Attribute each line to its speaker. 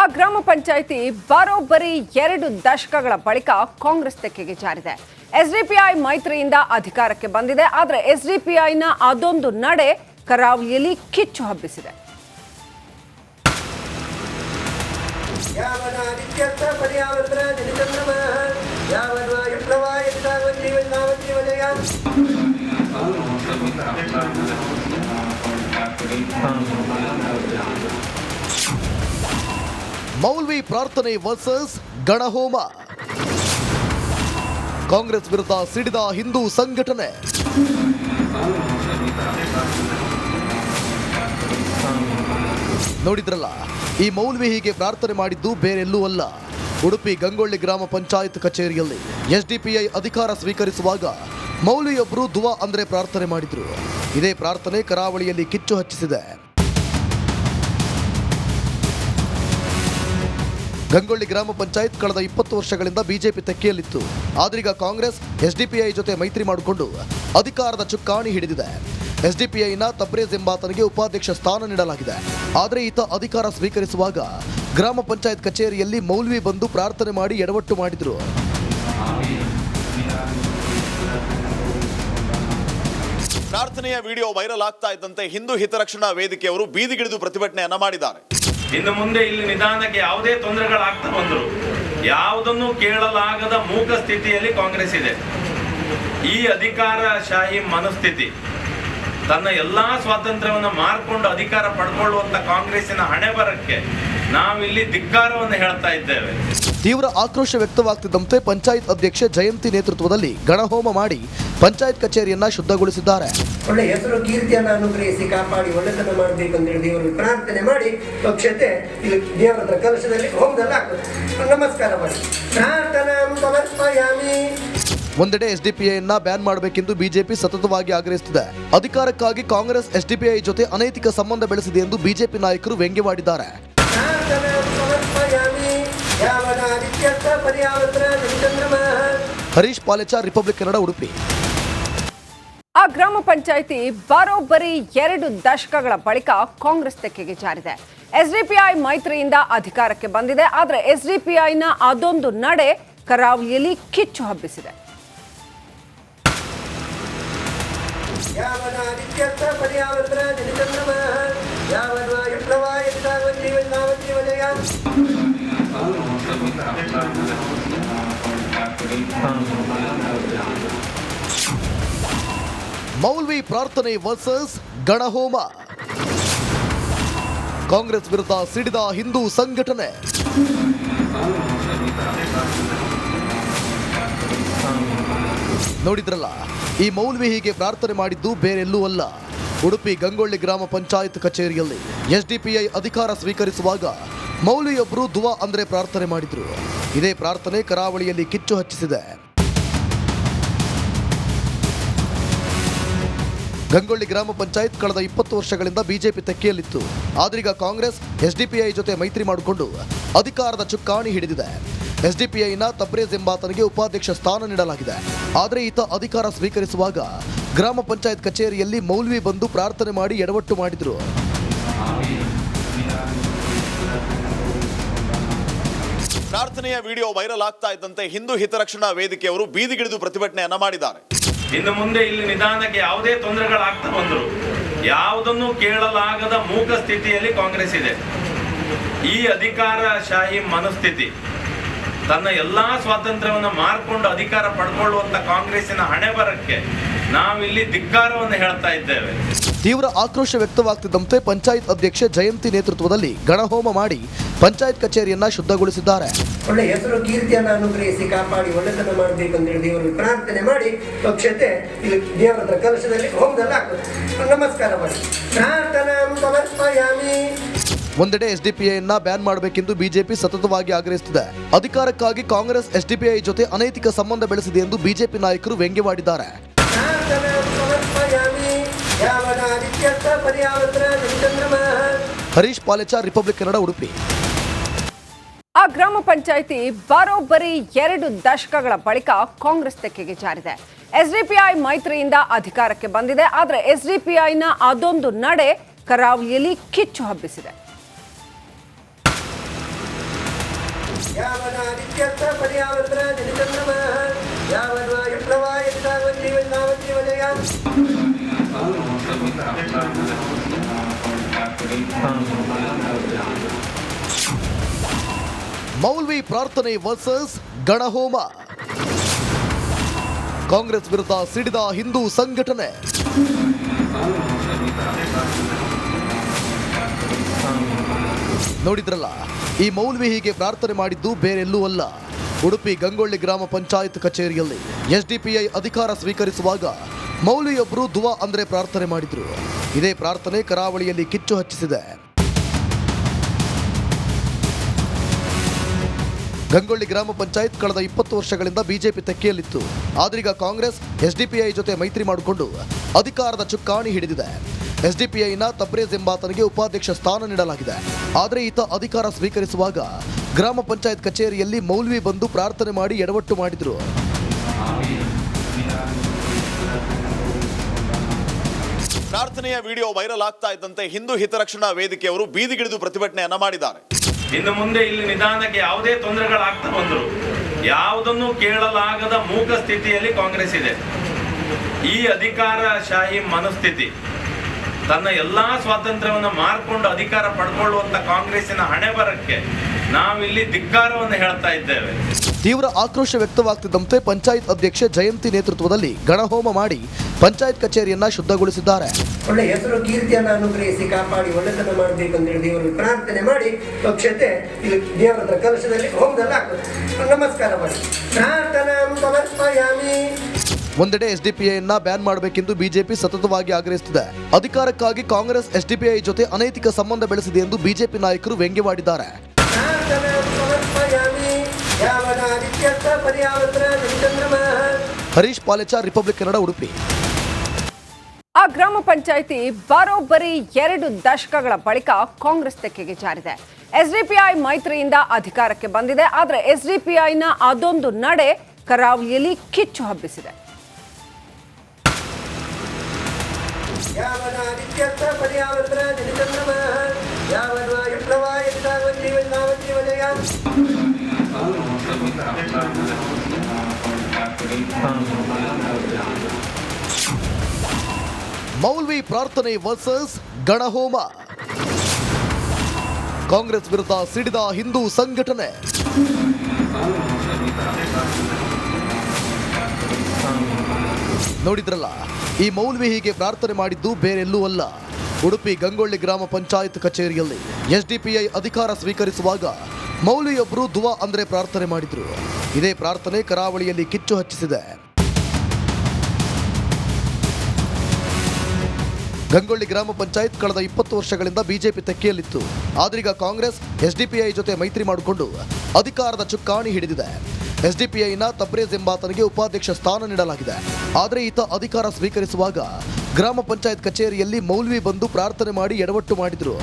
Speaker 1: ಆ ಗ್ರಾಮ ಪಂಚಾಯಿತಿ ಬರೋಬ್ಬರಿ ಎರಡು ದಶಕಗಳ ಬಳಿಕ ಕಾಂಗ್ರೆಸ್ ತೆಕ್ಕೆಗೆ ಜಾರಿದೆ. ಎಸ್ಡಿಪಿಐ ಮೈತ್ರಿಯಿಂದ ಅಧಿಕಾರಕ್ಕೆ ಬಂದಿದೆ. ಆದರೆ ಎಸ್ಡಿಪಿಐನ ಅದೊಂದು ನಡೆ ಕರಾವಳಿಯಲ್ಲಿ ಕಿಚ್ಚು ಹಬ್ಬಿಸಿದೆ.
Speaker 2: ಮೌಲ್ವಿ ಪ್ರಾರ್ಥನೆ ವರ್ಸಸ್ ಗಣಹೋಮ. ಕಾಂಗ್ರೆಸ್ ವಿರುದ್ಧ ಸಿಡಿದ ಹಿಂದೂ ಸಂಘಟನೆ. ನೋಡಿದ್ರಲ್ಲ, ಈ ಮೌಲ್ವಿ ಹೀಗೆ ಪ್ರಾರ್ಥನೆ ಮಾಡಿದ್ದು ಬೇರೆಲ್ಲೂ ಅಲ್ಲ. ಉಡುಪಿ ಗಂಗೊಳ್ಳಿ ಗ್ರಾಮ ಪಂಚಾಯತ್ ಕಚೇರಿಯಲ್ಲಿ ಎಸ್ಡಿಪಿಐ ಅಧಿಕಾರ ಸ್ವೀಕರಿಸುವಾಗ ಮೌಲ್ವಿಯೊಬ್ಬರು ದುವಾ ಅಂದ್ರೆ ಪ್ರಾರ್ಥನೆ ಮಾಡಿದ್ರು. ಇದೇ ಪ್ರಾರ್ಥನೆ ಕರಾವಳಿಯಲ್ಲಿ ಕಿಚ್ಚು ಹಚ್ಚಿಸಿದೆ. ಗಂಗೊಳ್ಳಿ ಗ್ರಾಮ ಪಂಚಾಯತ್ ಕಳೆದ ಇಪ್ಪತ್ತು ವರ್ಷಗಳಿಂದ ಬಿಜೆಪಿ ತೆಕ್ಕೆಯಲ್ಲಿತ್ತು. ಆದ್ರೀಗ ಕಾಂಗ್ರೆಸ್, ಎಸ್ಡಿಪಿಐ ಜೊತೆ ಮೈತ್ರಿ ಮಾಡಿಕೊಂಡು ಅಧಿಕಾರದ ಚುಕ್ಕಾಣಿ ಹಿಡಿದಿದೆ. ಎಸ್ಡಿಪಿಐನ ತಬ್ರೇಜ್ ಎಂಬಾತನಿಗೆ ಉಪಾಧ್ಯಕ್ಷ ಸ್ಥಾನ ನೀಡಲಾಗಿದೆ. ಆದರೆ ಈತ ಅಧಿಕಾರ ಸ್ವೀಕರಿಸುವಾಗ ಗ್ರಾಮ ಪಂಚಾಯತ್ ಕಚೇರಿಯಲ್ಲಿ ಮೌಲ್ವಿ ಬಂದು ಪ್ರಾರ್ಥನೆ ಮಾಡಿ ಎಡವಟ್ಟು ಮಾಡಿದರು.
Speaker 3: ಪ್ರಾರ್ಥನೆಯ ವಿಡಿಯೋ ವೈರಲ್ ಆಗ್ತಾ ಇದ್ದಂತೆ ಹಿಂದೂ ಹಿತರಕ್ಷಣಾ ವೇದಿಕೆಯವರು ಬೀದಿಗಿಳಿದು ಪ್ರತಿಭಟನೆಯನ್ನ ಮಾಡಿದ್ದಾರೆ.
Speaker 4: ಇನ್ನು ಮುಂದೆ ಇಲ್ಲಿ ನಿಧಾನಕ್ಕೆ ಯಾವುದೇ ತೊಂದರೆಗಳಾಗ್ತಾ ಬಂದ್ರು. ಯಾವುದನ್ನು ಕೇಳಲಾಗದ ಮೂಕ ಸ್ಥಿತಿಯಲ್ಲಿ ಕಾಂಗ್ರೆಸ್ ಇದೆ. ಈ ಅಧಿಕಾರಶಾಹಿ ಮನಸ್ಥಿತಿ, ತನ್ನ ಎಲ್ಲಾ ಸ್ವಾತಂತ್ರ್ಯವನ್ನು ಮಾರ್ಕೊಂಡು ಅಧಿಕಾರ ಪಡ್ಕೊಳ್ಳುವಂತ ಕಾಂಗ್ರೆಸ್ಸಿನ ಹಣೆ ಬರಕ್ಕೆ ನಾವಿಲ್ಲಿ ಧಿಕ್ಕಾರವನ್ನು ಹೇಳ್ತಾ ಇದ್ದೇವೆ.
Speaker 2: ತೀವ್ರ ಆಕ್ರೋಶ ವ್ಯಕ್ತವಾಗ್ತಿದ್ದಂತೆ ಪಂಚಾಯತ್ ಅಧ್ಯಕ್ಷೆ ಜಯಂತಿ ನೇತೃತ್ವದಲ್ಲಿ ಗಣಹೋಮ ಮಾಡಿ ಪಂಚಾಯತ್ ಕಚೇರಿಯನ್ನ ಶುದ್ಧಗೊಳಿಸಿದ್ದಾರೆ.
Speaker 5: ಒಳ್ಳೆ ಹೆಸರು ಕೀರ್ತಿಯನ್ನು ಅನುಗ್ರಹಿಸಿ ಕಾಪಾಡಿ ಒಳ್ಳೆತನ ಮಾಡಬೇಕು ಅಂತ ಹೇಳಿ ದೇವರು ಪ್ರಾರ್ಥನೆ ಮಾಡಿ ಪಕ್ಷತೆ ಇಲ್ಲಿ ದೇವರ ಹತ್ರ ಕಲಶದಲ್ಲಿ ಹೋಮದಲ್ಲಿ ನಮಸ್ಕಾರ ಮಾಡಿ. ಪ್ರಾರ್ಥನಾ ಸಮರ್ಪಯಾಮಿ.
Speaker 2: ಒಂದೆಡೆ ಎಸ್ಡಿಪಿಐನ ಬ್ಯಾನ್ ಮಾಡಬೇಕೆಂದು ಬಿಜೆಪಿ ಸತತವಾಗಿ ಆಗ್ರಹಿಸುತ್ತಿದೆ. ಅಧಿಕಾರಕ್ಕಾಗಿ ಕಾಂಗ್ರೆಸ್ ಎಸ್ಡಿಪಿಐ ಜೊತೆ ಅನೈತಿಕ ಸಂಬಂಧ ಬೆಳೆಸಿದೆ ಎಂದು ಬಿಜೆಪಿ ನಾಯಕರು ವ್ಯಂಗ್ಯವಾಡಿದ್ದಾರೆ. ಹರೀಶ್ ಪಾಲೆಚಾರ್ ರಿಪಬ್ಲಿಕ್ ಕನ್ನಡ ಉಡುಪಿ.
Speaker 1: ಆ ಗ್ರಾಮ ಪಂಚಾಯಿತಿ ಬರೋಬ್ಬರಿ ಎರಡು ದಶಕಗಳ ಬಳಿಕ ಕಾಂಗ್ರೆಸ್ ತೆಕ್ಕೆಗೆ ಜಾರಿದೆ. ಎಸ್ಡಿಪಿಐ ಮೈತ್ರಿಯಿಂದ ಅಧಿಕಾರಕ್ಕೆ ಬಂದಿದೆ. ಆದರೆ ಎಸ್ಡಿಪಿಐನ ಅದೊಂದು ನಡೆ ಕರಾವಳಿಯಲ್ಲಿ ಕಿಚ್ಚು ಹಬ್ಬಿಸಿದೆ.
Speaker 2: ಮೌಲ್ವಿ ಪ್ರಾರ್ಥನೆ ವರ್ಸಸ್ ಗಣಹೋಮ. ಕಾಂಗ್ರೆಸ್ ವಿರುದ್ಧ ಸಿಡಿದ ಹಿಂದೂ ಸಂಘಟನೆ. ನೋಡಿದ್ರಲ್ಲ, ಈ ಮೌಲ್ವಿ ಹೀಗೆ ಪ್ರಾರ್ಥನೆ ಮಾಡಿದ್ದು ಬೇರೆಲ್ಲೂ ಅಲ್ಲ. ಉಡುಪಿ ಗಂಗೊಳ್ಳಿ ಗ್ರಾಮ ಪಂಚಾಯತ್ ಕಚೇರಿಯಲ್ಲಿ ಎಸ್ಡಿಪಿಐ ಅಧಿಕಾರ ಸ್ವೀಕರಿಸುವಾಗ ಮೌಲ್ವಿಯೊಬ್ಬರು ದುವಾ ಅಂದ್ರೆ ಪ್ರಾರ್ಥನೆ ಮಾಡಿದ್ರು. ಇದೇ ಪ್ರಾರ್ಥನೆ ಕರಾವಳಿಯಲ್ಲಿ ಕಿಚ್ಚು ಹಚ್ಚಿಸಿದೆ. ಗಂಗೊಳ್ಳಿ ಗ್ರಾಮ ಪಂಚಾಯತ್ ಕಳೆದ ಇಪ್ಪತ್ತು ವರ್ಷಗಳಿಂದ ಬಿಜೆಪಿ ತೆಕ್ಕೆಯಲ್ಲಿತ್ತು. ಆದ್ರೀಗ ಕಾಂಗ್ರೆಸ್, ಎಸ್ಡಿಪಿಐ ಜೊತೆ ಮೈತ್ರಿ ಮಾಡಿಕೊಂಡು ಅಧಿಕಾರದ ಚುಕ್ಕಾಣಿ ಹಿಡಿದಿದೆ. ಎಸ್ಡಿಪಿಐನ ತಬ್ರೇಜ್ ಎಂಬಾತನಿಗೆ ಉಪಾಧ್ಯಕ್ಷ ಸ್ಥಾನ ನೀಡಲಾಗಿದೆ. ಆದರೆ ಈತ ಅಧಿಕಾರ ಸ್ವೀಕರಿಸುವಾಗ ಗ್ರಾಮ ಪಂಚಾಯತ್ ಕಚೇರಿಯಲ್ಲಿ ಮೌಲ್ವಿ ಬಂದು ಪ್ರಾರ್ಥನೆ ಮಾಡಿ ಎಡವಟ್ಟು ಮಾಡಿದ್ರು.
Speaker 3: ಪ್ರಾರ್ಥನೆಯ ವಿಡಿಯೋ ವೈರಲ್ ಆಗ್ತಾ ಇದ್ದಂತೆ ಹಿಂದೂ ಹಿತರಕ್ಷಣಾ ವೇದಿಕೆಯವರು ಬೀದಿಗಿಳಿದು ಪ್ರತಿಭಟನೆಯನ್ನ ಮಾಡಿದ್ದಾರೆ.
Speaker 4: ಇನ್ನು ಮುಂದೆ ಇಲ್ಲಿ ನಿಧಾನಕ್ಕೆ ಯಾವುದೇ ತೊಂದರೆಗಳಾಗ್ತಾ ಬಂದರು. ಯಾವುದನ್ನು ಕೇಳಲಾಗದ ಮೂಕ ಸ್ಥಿತಿಯಲ್ಲಿ ಕಾಂಗ್ರೆಸ್ ಇದೆ. ಈ ಅಧಿಕಾರಶಾಹಿ ಮನಸ್ಥಿತಿ, ತನ್ನ ಎಲ್ಲಾ ಸ್ವಾತಂತ್ರ್ಯವನ್ನು ಮಾರ್ಕೊಂಡು ಅಧಿಕಾರ ಪಡ್ಕೊಳ್ಳುವಂತ ಕಾಂಗ್ರೆಸ್ಸಿನ ಹಣೆ ಬರಕ್ಕೆ ನಾವಿಲ್ಲಿ ಧಿಕ್ಕಾರವನ್ನು ಹೇಳ್ತಾ ಇದ್ದೇವೆ.
Speaker 2: ತೀವ್ರ ಆಕ್ರೋಶ ವ್ಯಕ್ತವಾಗ್ತಿದ್ದಂತೆ ಪಂಚಾಯತ್ ಅಧ್ಯಕ್ಷೆ ಜಯಂತಿ ನೇತೃತ್ವದಲ್ಲಿ ಗಣಹೋಮ ಮಾಡಿ ಪಂಚಾಯತ್ ಕಚೇರಿಯನ್ನ ಶುದ್ಧಗೊಳಿಸಿದ್ದಾರೆ.
Speaker 5: ಒಳ್ಳೆ ಹೆಸರು ಕೀರ್ತಿಯನ್ನು ಅನುಗ್ರಹಿಸಿ ಕಾಪಾಡಿ ಒಳ್ಳೆತನ ಮಾಡಬೇಕು ಅಂತ ಹೇಳಿ ದೇವರು ಪ್ರಾರ್ಥನೆ ಮಾಡಿ ಪಕ್ಷತೆ ಇಲ್ಲಿ ದೇವರ ಹತ್ರ ಕಲಶದಲ್ಲಿ ಹೋಮದಲ್ಲಿ ನಮಸ್ಕಾರ ಮಾಡಿ. ಪ್ರಾರ್ಥನಾ ಸಮರ್ಪಯಾಮಿ.
Speaker 2: ಒಂದೆಡೆ ಎಸ್ಡಿಪಿಐನ ಬ್ಯಾನ್ ಮಾಡಬೇಕೆಂದು ಬಿಜೆಪಿ ಸತತವಾಗಿ ಆಗ್ರಹಿಸುತ್ತಿದೆ. ಅಧಿಕಾರಕ್ಕಾಗಿ ಕಾಂಗ್ರೆಸ್ ಎಸ್ಡಿಪಿಐ ಜೊತೆ ಅನೈತಿಕ ಸಂಬಂಧ ಬೆಳೆಸಿದೆ ಎಂದು ಬಿಜೆಪಿ ನಾಯಕರು ವ್ಯಂಗ್ಯವಾಡಿದ್ದಾರೆ. ಹರೀಶ್ ಪಾಲೆಚಾರ್ ರಿಪಬ್ಲಿಕ್ ಕನ್ನಡ ಉಡುಪಿ.
Speaker 1: ಆ ಗ್ರಾಮ ಪಂಚಾಯಿತಿ ಬರೋಬ್ಬರಿ ಎರಡು ದಶಕಗಳ ಬಳಿಕ ಕಾಂಗ್ರೆಸ್ ತೆಕ್ಕೆಗೆ ಜಾರಿದೆ. ಎಸ್ಡಿಪಿಐ ಮೈತ್ರಿಯಿಂದ ಅಧಿಕಾರಕ್ಕೆ ಬಂದಿದೆ ಆದರೆ ಎಸ್ಡಿಪಿಐನ ಅದೊಂದು ನಡೆ ಕರಾವಳಿಯಲ್ಲಿ ಕಿಚ್ಚು ಹಬ್ಬಿಸಿದೆ.
Speaker 5: ಯಾವನಾದಿತ್ಯಸ್ಥ
Speaker 2: ಮೌಲ್ವಿ ಪ್ರಾರ್ಥನೆ ವರ್ಸಸ್ ಗಣಹೋಮ. ಕಾಂಗ್ರೆಸ್ ವಿರುದ್ಧ ಸಿಡಿದ ಹಿಂದೂ ಸಂಘಟನೆ. ನೋಡಿದ್ರಲ್ಲ, ಈ ಮೌಲ್ವಿ ಹೀಗೆ ಪ್ರಾರ್ಥನೆ ಮಾಡಿದ್ದು ಬೇರೆಲ್ಲೂ ಅಲ್ಲ. ಉಡುಪಿ ಗಂಗೊಳ್ಳಿ ಗ್ರಾಮ ಪಂಚಾಯತ್ ಕಚೇರಿಯಲ್ಲಿ ಎಸ್ಡಿಪಿಐ ಅಧಿಕಾರ ಸ್ವೀಕರಿಸುವಾಗ ಮೌಲ್ವಿಯೊಬ್ಬರು ದುವಾ ಅಂದ್ರೆ ಪ್ರಾರ್ಥನೆ ಮಾಡಿದ್ರು. ಇದೇ ಪ್ರಾರ್ಥನೆ ಕರಾವಳಿಯಲ್ಲಿ ಕಿಚ್ಚು ಹಚ್ಚಿಸಿದೆ. ಗಂಗೊಳ್ಳಿ ಗ್ರಾಮ ಪಂಚಾಯತ್ ಕಳೆದ ಇಪ್ಪತ್ತು ವರ್ಷಗಳಿಂದ ಬಿಜೆಪಿ ತೆಕ್ಕೆಯಲ್ಲಿತ್ತು. ಆದ್ರೀಗ ಕಾಂಗ್ರೆಸ್, ಎಸ್ಡಿಪಿಐ ಜೊತೆ ಮೈತ್ರಿ ಮಾಡಿಕೊಂಡು ಅಧಿಕಾರದ ಚುಕ್ಕಾಣಿ ಹಿಡಿದಿದೆ. ಎಸ್ಡಿಪಿಐನ ತಬ್ರೇಜ್ ಎಂಬಾತನಿಗೆ ಉಪಾಧ್ಯಕ್ಷ ಸ್ಥಾನ ನೀಡಲಾಗಿದೆ. ಆದರೆ ಈತ ಅಧಿಕಾರ ಸ್ವೀಕರಿಸುವಾಗ ಗ್ರಾಮ ಪಂಚಾಯತ್ ಕಚೇರಿಯಲ್ಲಿ ಮೌಲ್ವಿ ಬಂದು ಪ್ರಾರ್ಥನೆ ಮಾಡಿ ಎಡವಟ್ಟು ಮಾಡಿದರು.
Speaker 3: ಪ್ರಾರ್ಥನೆಯ ವಿಡಿಯೋ ವೈರಲ್ ಆಗ್ತಾ ಇದ್ದಂತೆ ಹಿಂದೂ ಹಿತರಕ್ಷಣಾ ವೇದಿಕೆಯವರು ಬೀದಿಗಿಳಿದು ಪ್ರತಿಭಟನೆಯನ್ನ ಮಾಡಿದ್ದಾರೆ.
Speaker 4: ಇನ್ನು ಮುಂದೆ ಇಲ್ಲಿ ನಿಧಾನಕ್ಕೆ ಯಾವುದೇ ತೊಂದರೆಗಳಾಗ್ತಾ ಬಂದ್ರು. ಯಾವುದನ್ನು ಕೇಳಲಾಗದ ಮೂಕ ಸ್ಥಿತಿಯಲ್ಲಿ ಕಾಂಗ್ರೆಸ್ ಇದೆ. ಈ ಅಧಿಕಾರಶಾಹಿ ಮನಸ್ಥಿತಿ. ತನ್ನ ಎಲ್ಲಾ ಸ್ವಾತಂತ್ರ್ಯವನ್ನು ಮಾರ್ಕೊಂಡು ಅಧಿಕಾರ ಪಡ್ಕೊಳ್ಳುವಂತ ಕಾಂಗ್ರೆಸ್ಸಿನ ಹಣೆ ಬರಕ್ಕೆ ನಾವಿಲ್ಲಿ ಧಿಕ್ಕಾರವನ್ನು ಹೇಳ್ತಾ ಇದ್ದೇವೆ.
Speaker 2: ತೀವ್ರ ಆಕ್ರೋಶ ವ್ಯಕ್ತವಾಗ್ತಿದ್ದಂತೆ ಪಂಚಾಯತ್ ಅಧ್ಯಕ್ಷೆ ಜಯಂತಿ ನೇತೃತ್ವದಲ್ಲಿ ಗಣಹೋಮ ಮಾಡಿ ಪಂಚಾಯತ್ ಕಚೇರಿಯನ್ನ ಶುದ್ಧಗೊಳಿಸಿದ್ದಾರೆ.
Speaker 5: ಒಳ್ಳೆ ಹೆಸರು ಕೀರ್ತಿಯನ್ನು ಅನುಗ್ರಹಿಸಿ ಕಾಪಾಡಿ ಒಳ್ಳೆತನ ಮಾಡಬೇಕು ಅಂತೇಳಿ ದೇವರು ಪ್ರಾರ್ಥನೆ ಮಾಡಿ ಪಕ್ಷತೆ ಇಲ್ಲಿ ದೇವರ ಹತ್ರ ಕಲಶದಲ್ಲಿ ಹೋಮದಲ್ಲಿ ನಮಸ್ಕಾರ ಮಾಡಿ. ಪ್ರಾರ್ಥನಾ ಸಮರ್ಪಯಾಮಿ.
Speaker 2: ಒಂದೆಡೆ ಎಸ್ಡಿಪಿಐನ ಬ್ಯಾನ್ ಮಾಡಬೇಕೆಂದು ಬಿಜೆಪಿ ಸತತವಾಗಿ ಆಗ್ರಹಿಸುತ್ತಿದೆ. ಅಧಿಕಾರಕ್ಕಾಗಿ ಕಾಂಗ್ರೆಸ್ ಎಸ್ಡಿಪಿಐ ಜೊತೆ ಅನೈತಿಕ ಸಂಬಂಧ ಬೆಳೆಸಿದೆ ಎಂದು ಬಿಜೆಪಿ ನಾಯಕರು ವ್ಯಂಗ್ಯವಾಡಿದ್ದಾರೆ. ಹರೀಶ್ ಪಾಲೆಚಾರ್ ರಿಪಬ್ಲಿಕ್ ಕನ್ನಡ ಉಡುಪಿ.
Speaker 1: ಆ ಗ್ರಾಮ ಪಂಚಾಯಿತಿ ಬರೋಬ್ಬರಿ ಎರಡು ದಶಕಗಳ ಬಳಿಕ ಕಾಂಗ್ರೆಸ್ ತೆಕ್ಕೆಗೆ ಜಾರಿದೆ. ಎಸ್ಡಿಪಿಐ ಮೈತ್ರಿಯಿಂದ ಅಧಿಕಾರಕ್ಕೆ ಬಂದಿದೆ. ಆದರೆ ಎಸ್ಡಿಪಿಐನ ಅದೊಂದು ನಡೆ ಕರಾವಳಿಯಲ್ಲಿ ಕಿಚ್ಚು ಹಬ್ಬಿಸಿದೆ.
Speaker 2: ಮೌಲ್ವಿ ಪ್ರಾರ್ಥನೆ ವರ್ಸಸ್ ಗಣಹೋಮ. ಕಾಂಗ್ರೆಸ್ ವಿರುದ್ಧ ಸಿಡಿದ ಹಿಂದೂ ಸಂಘಟನೆ. ನೋಡಿದ್ರಲ್ಲ, ಈ ಮೌಲ್ವಿ ಹೀಗೆ ಪ್ರಾರ್ಥನೆ ಮಾಡಿದ್ದು ಬೇರೆಲ್ಲೂ ಅಲ್ಲ. ಉಡುಪಿ ಗಂಗೊಳ್ಳಿ ಗ್ರಾಮ ಪಂಚಾಯತ್ ಕಚೇರಿಯಲ್ಲಿ ಎಸ್ಡಿಪಿಐ ಅಧಿಕಾರ ಸ್ವೀಕರಿಸುವಾಗ ಮೌಲ್ವಿಯೊಬ್ಬರು ದುವಾ ಅಂದ್ರೆ ಪ್ರಾರ್ಥನೆ ಮಾಡಿದ್ರು. ಇದೇ ಪ್ರಾರ್ಥನೆ ಕರಾವಳಿಯಲ್ಲಿ ಕಿಚ್ಚು ಹಚ್ಚಿಸಿದೆ. ಗಂಗೊಳ್ಳಿ ಗ್ರಾಮ ಪಂಚಾಯತ್ ಕಳೆದ ಇಪ್ಪತ್ತು ವರ್ಷಗಳಿಂದ ಬಿಜೆಪಿ ತೆಕ್ಕೆಯಲ್ಲಿತ್ತು. ಆದ್ರೀಗ ಕಾಂಗ್ರೆಸ್, ಎಸ್ಡಿಪಿಐ ಜೊತೆ ಮೈತ್ರಿ ಮಾಡಿಕೊಂಡು ಅಧಿಕಾರದ ಚುಕ್ಕಾಣಿ ಹಿಡಿದಿದೆ. ಎಸ್ಡಿಪಿಐನ ತಬ್ರೇಜ್ ಎಂಬಾತನಿಗೆ ಉಪಾಧ್ಯಕ್ಷ ಸ್ಥಾನ ನೀಡಲಾಗಿದೆ. ಆದರೆ ಈತ ಅಧಿಕಾರ ಸ್ವೀಕರಿಸುವಾಗ ಗ್ರಾಮ ಪಂಚಾಯತ್ ಕಚೇರಿಯಲ್ಲಿ ಮೌಲ್ವಿ ಬಂದು ಪ್ರಾರ್ಥನೆ ಮಾಡಿ ಎಡವಟ್ಟು ಮಾಡಿದ್ರು.